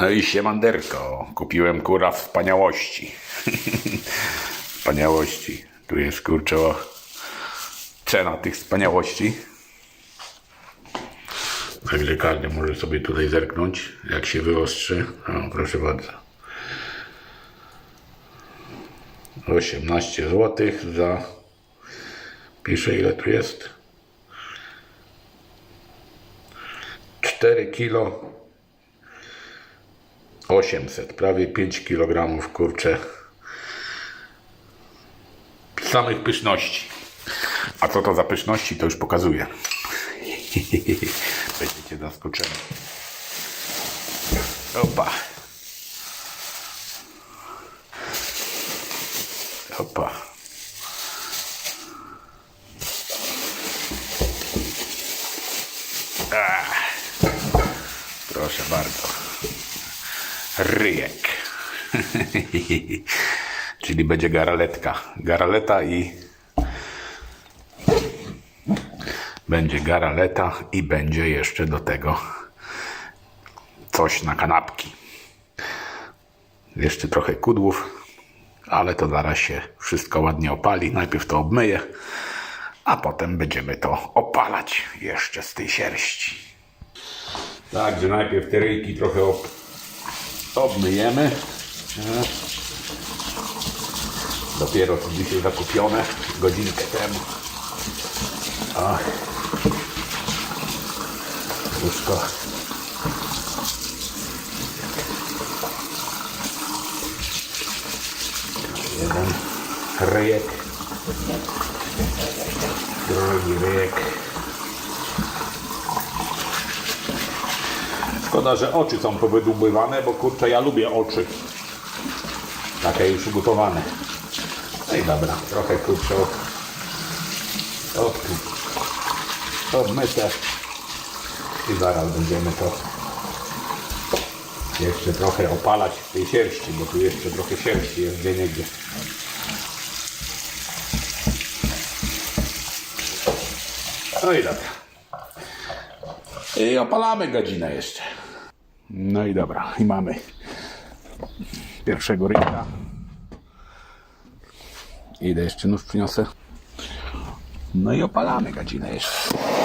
No i siemanderko, kupiłem kura wspaniałości. wspaniałości. Tu jest kurczę cena tych wspaniałości. Także każdy może sobie tutaj zerknąć, jak się wyostrzy. O, proszę bardzo. 18 zł za... Pisze ile tu jest. 4 kilo 800, prawie 5 kg kurczę samych pyszności. A co to za pyszności, to już pokazuję. Będziecie zaskoczeni. Opa. Ach. Proszę bardzo. Ryjek. Czyli będzie garaletka. Garaleta i będzie garaleta i będzie jeszcze do tego coś na kanapki. Jeszcze trochę kudłów, ale to zaraz się wszystko ładnie opali. Najpierw to obmyję, a potem będziemy to opalać jeszcze z tej sierści. Także najpierw te ryjki trochę obmyjemy. Dopiero to dzisiaj zakupione, godzinkę temu. O. Wszystko. Jeden ryjek. Drugi ryjek. Szkoda, że oczy są powydłubywane, bo kurczę, ja lubię oczy. Takie już ugotowane. No i dobra, trochę kurczę od, od, odmyte. I zaraz będziemy to jeszcze trochę opalać w tej sierści, bo tu jeszcze trochę sierści jest gdzie niegdzie. No i dobra. I opalamy godzinę jeszcze. No i dobra, i mamy pierwszego rynka. Idę jeszcze nóż przyniosę. No i opalamy godzinę jeszcze.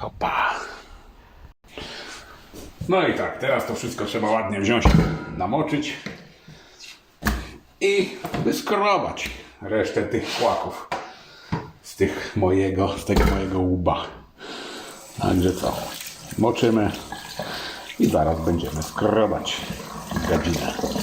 Opa. No i tak, teraz to wszystko trzeba ładnie wziąć, namoczyć i wyskrobać resztę tych kłaków z tych mojego, z tego mojego łba. Także co, moczymy i zaraz będziemy skrobać gadzinę.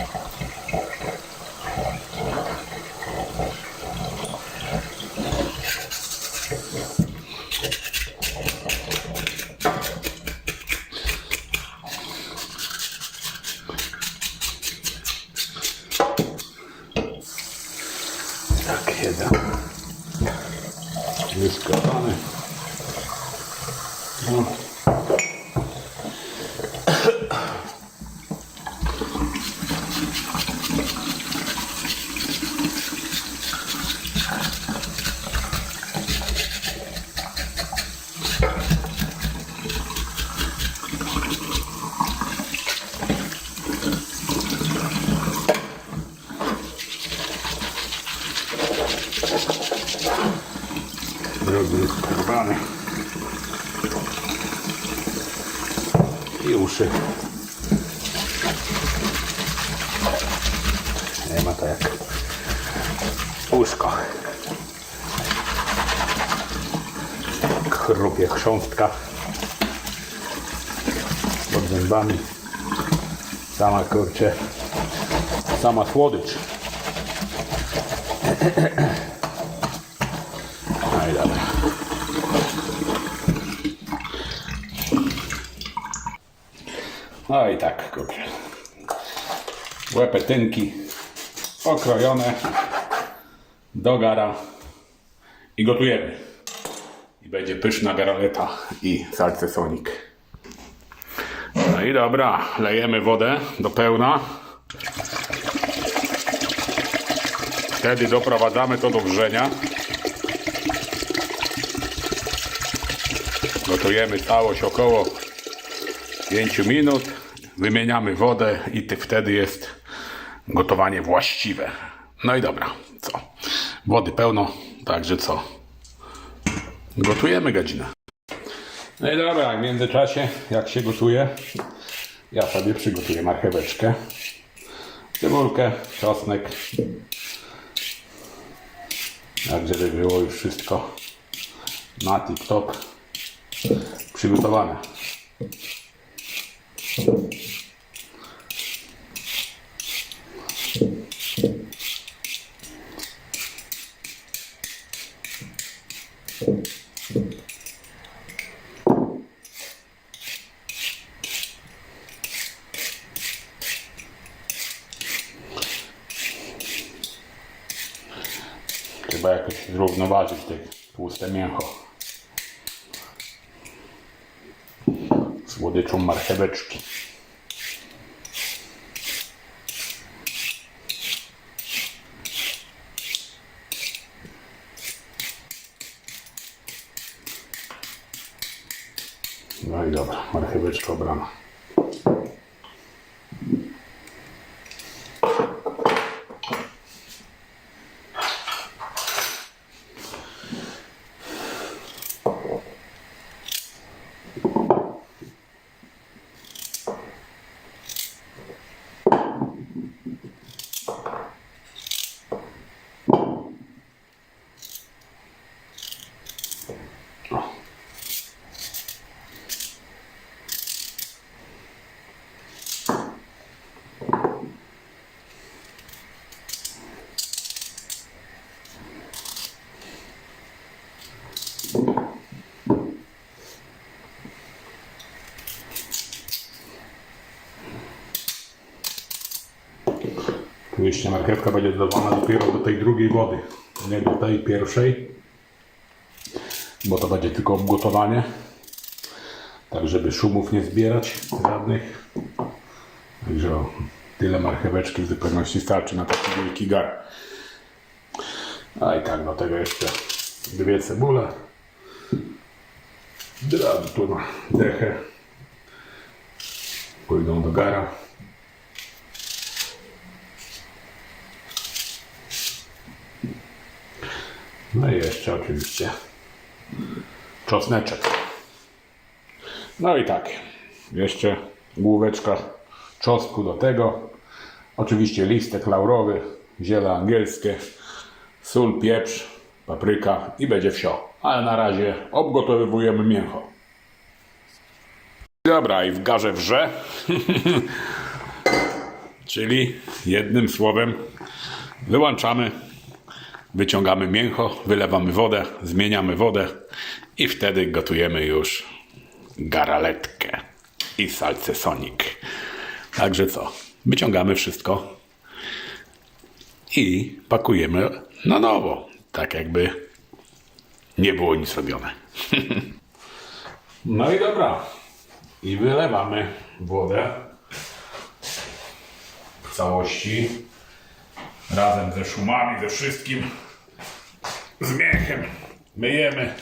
Okay. Drugi wyskrobany. I uszy. Nie ma to jak uszko. Chrupie chrząstka pod zębami. Sama kurcze, sama słodycz. No i dobra. No i tak, kurczę. Łepetynki okrojone do gara i gotujemy. I będzie pyszna garoleta i salcesonik. No i dobra, lejemy wodę do pełna. Wtedy doprowadzamy to do wrzenia. Gotujemy całość około 5 minut. Wymieniamy wodę i ty, wtedy jest gotowanie właściwe. No i dobra, co? Wody pełno, także co? Gotujemy godzinę. No i dobra, w międzyczasie, jak się gotuje, ja sobie przygotuję marcheweczkę, cebulkę, czosnek. Tak, żeby było już wszystko na tip-top przygotowane. そう。Słodyczą marcheweczki. No i dobra, marcheweczka obrana. Oczywiście marchewka będzie dodawana dopiero do tej drugiej wody, nie do tej pierwszej, bo to będzie tylko obgotowanie, tak żeby szumów nie zbierać żadnych. Także tyle marcheweczki w zupełności starczy na taki wielki gar. A i tak do tego jeszcze dwie cebule. Drady tu na dechę. Pójdą do gara. No i jeszcze oczywiście czosneczek. No i tak, jeszcze główeczka czosnku do tego. Oczywiście listek laurowy, ziele angielskie, sól, pieprz, papryka i będzie wsio. Ale na razie obgotowujemy mięcho. Dobra, i w garze wrze. Czyli jednym słowem wyłączamy, wyciągamy mięcho, wylewamy wodę, zmieniamy wodę i wtedy gotujemy już garaletkę i salce sonik. Także co? Wyciągamy wszystko i pakujemy na nowo, tak jakby nie było nic robione. No i dobra. I wylewamy wodę w całości razem ze szumami, ze wszystkim z mięchem myjemy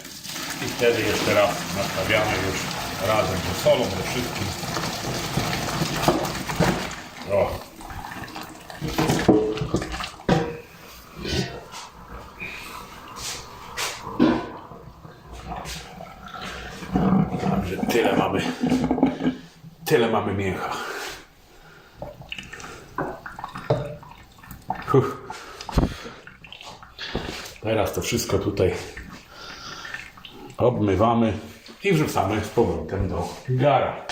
i wtedy jeszcze raz nastawiamy już razem ze solą, ze wszystkim. O. Tyle mamy. Tyle mamy mięcha. Teraz to wszystko tutaj obmywamy i wrzucamy z powrotem do gara.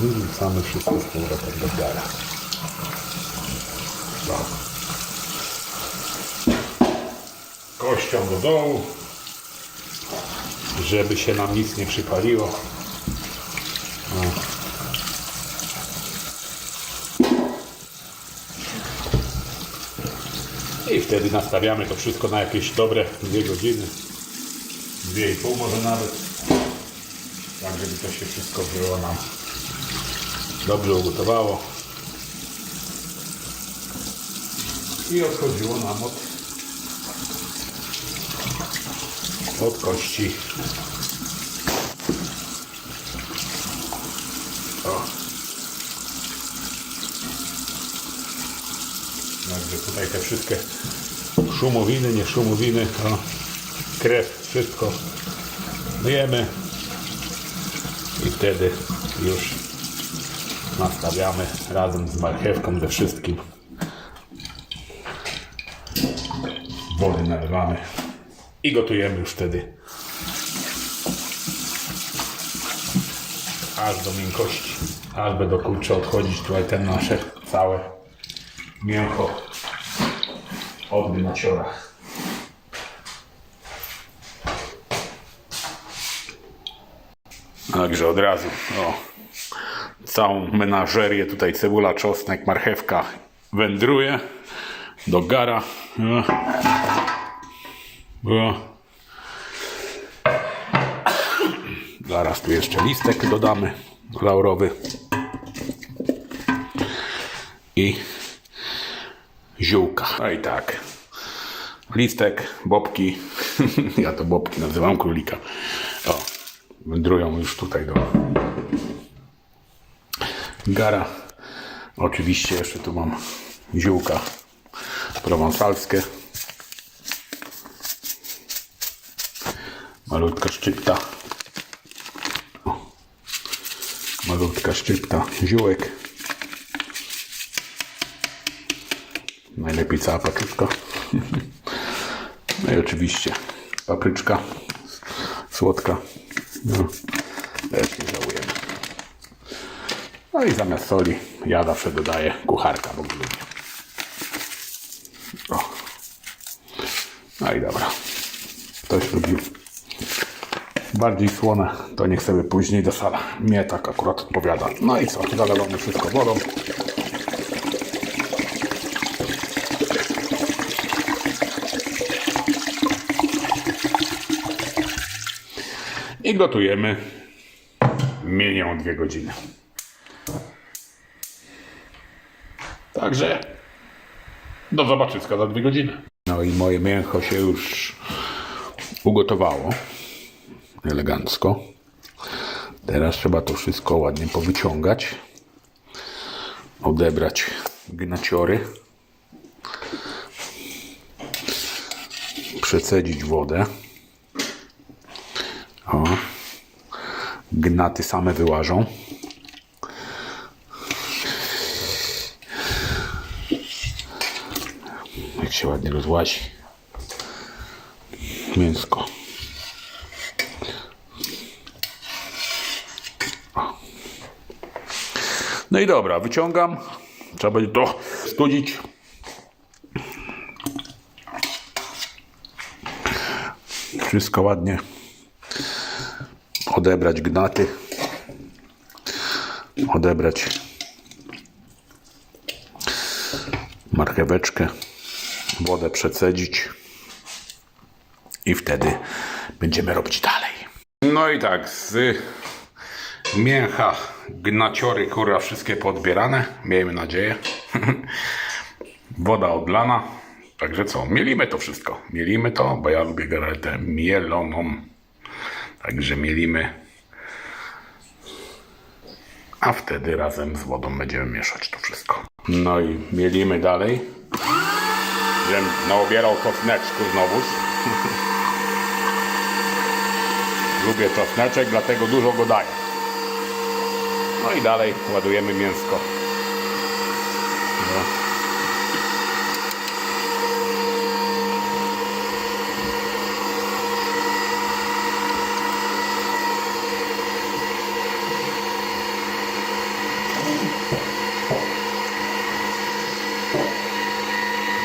I wrzucamy wszystko z powrotem do gara. No. Kością do dołu, żeby się nam nic nie przypaliło. I wtedy nastawiamy to wszystko na jakieś dobre dwie godziny. Dwie i pół może nawet. Tak, żeby to się wszystko było nam dobrze ugotowało. I odchodziło nam od, od kości. O. Także tutaj te wszystkie szumowiny, nie szumowiny, o, krew, wszystko myjemy i wtedy już nastawiamy razem z marchewką, ze wszystkim. Wody nalewamy i gotujemy już wtedy aż do miękkości, aż będą kurczę odchodzić tutaj ten nasze całe mięcho od naciora. Także od razu, o, całą menażerię, tutaj cebula, czosnek, marchewka wędruje do gara. O. O. Zaraz tu jeszcze listek dodamy laurowy i ziółka. No i tak. Listek, bobki. ja to bobki nazywam królika. O, wędrują już tutaj do gara. Oczywiście jeszcze tu mam ziółka prowansalskie. Malutka szczypta. Malutka szczypta ziółek. Najlepiej cała papryczka. No i oczywiście papryczka słodka. No, też nie żałujemy. No i zamiast soli ja zawsze dodaję kucharka, bo lubię. No i dobra. Ktoś lubi bardziej słone, to niech sobie później dosala. Mnie tak akurat odpowiada. No i co? Zalewamy wszystko wodą. I gotujemy mienią dwie godziny. Także do zobaczyska za dwie godziny. No i moje mięcho się już ugotowało elegancko. Teraz trzeba to wszystko ładnie powyciągać, odebrać gnaciory, przecedzić wodę. O. Gnaty same wyłażą. Jak się ładnie rozłazi mięsko. No i dobra, wyciągam. Trzeba będzie to studzić. Wszystko ładnie odebrać gnaty. Odebrać marcheweczkę, wodę przecedzić i wtedy będziemy robić dalej. No i tak, z mięcha, gnaciory, kurwa, wszystkie podbierane. Miejmy nadzieję. Woda odlana. Także co, mielimy to wszystko. Mielimy to, bo ja lubię galaretę mieloną. Także mielimy. A wtedy razem z wodą będziemy mieszać to wszystko. No i mielimy dalej. Żebym naobierał czosneczku znowuż. Lubię czosneczek, dlatego dużo go daję. No i dalej ładujemy mięsko. No.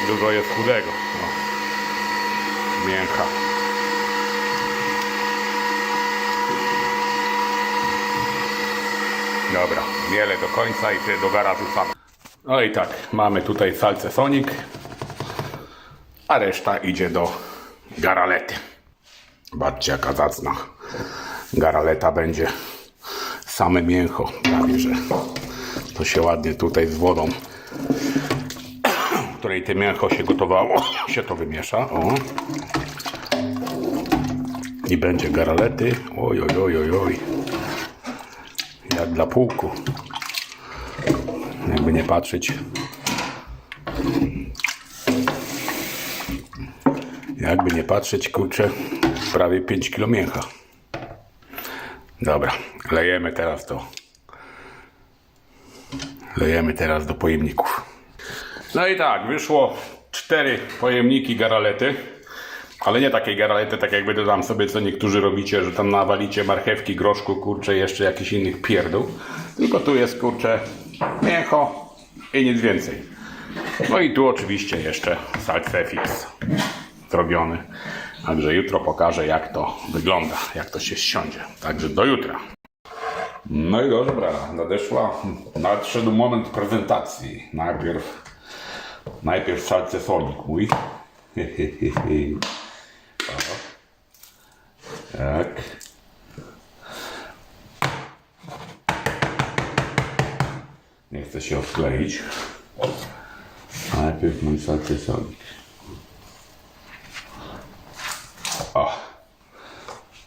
Dużo jest chudego. No. Mięcha. Dobra, miele do końca i wtedy do garażu sam. No i tak, mamy tutaj salce Sonic, a reszta idzie do garalety. Zobaczcie jaka zacna garaleta będzie. Same mięcho, prawie że to się ładnie tutaj z wodą, w której to mięcho się gotowało, się to wymiesza. O. I będzie garalety. Oj, oj, oj, oj, oj. Jak dla pułku. Jakby nie patrzeć. Jakby nie patrzeć, kurczę, prawie 5 kilo mięcha. Dobra, lejemy teraz do lejemy teraz do pojemników. No i tak, wyszło cztery pojemniki garalety. Ale nie takiej garalety, tak jak wy tam sobie co niektórzy robicie, że tam nawalicie marchewki, groszku, kurcze, jeszcze jakichś innych pierdół. Tylko tu jest, kurcze, mięcho i nic więcej. No i tu oczywiście jeszcze salsa fix zrobiony. Także jutro pokażę jak to wygląda, jak to się ściądzie. Także do jutra. No i dobra, nadeszła, nadszedł moment prezentacji. Najpierw, najpierw salce sonik mój. O. Tak. Nie chcę się odkleić. Najpierw mój salce sonik. O.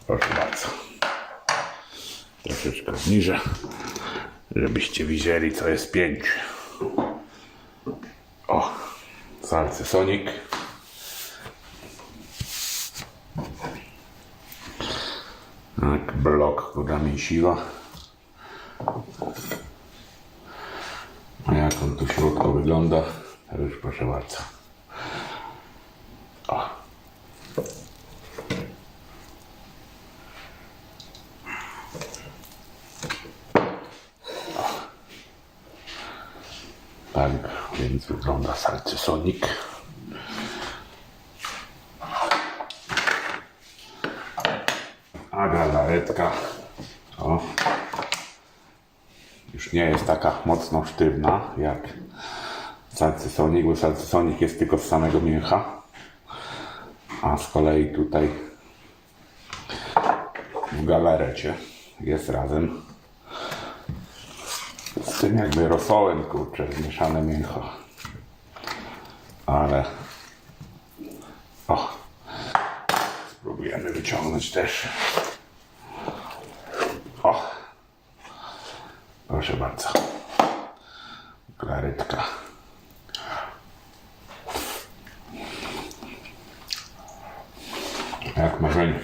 Proszę bardzo. Troszeczkę zniżę, żebyście widzieli co jest pięć. O. Salce Blok kuda mięsiwa. A jak on tu w środku wygląda, to już proszę bardzo. O. Tak więc wygląda salcy Sonic. A galaretka. O. Już nie jest taka mocno sztywna jak salcysonik, bo salcysonik jest tylko z samego mięcha. A z kolei tutaj w galarecie jest razem z tym jakby rosołem, kurczę, zmieszane mięcho. Ale o, spróbujemy wyciągnąć też. O, proszę bardzo. Klarytka. Jak marzenie.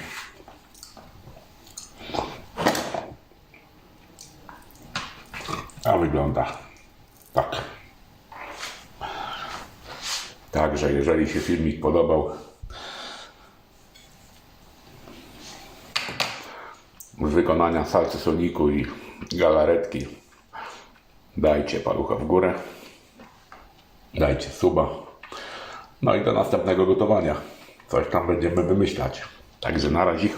A wygląda tak. Także jeżeli się filmik podobał, z wykonania salcy soniku i galaretki, dajcie palucha w górę, dajcie suba. No i do następnego gotowania. Coś tam będziemy wymyślać. Także na razie.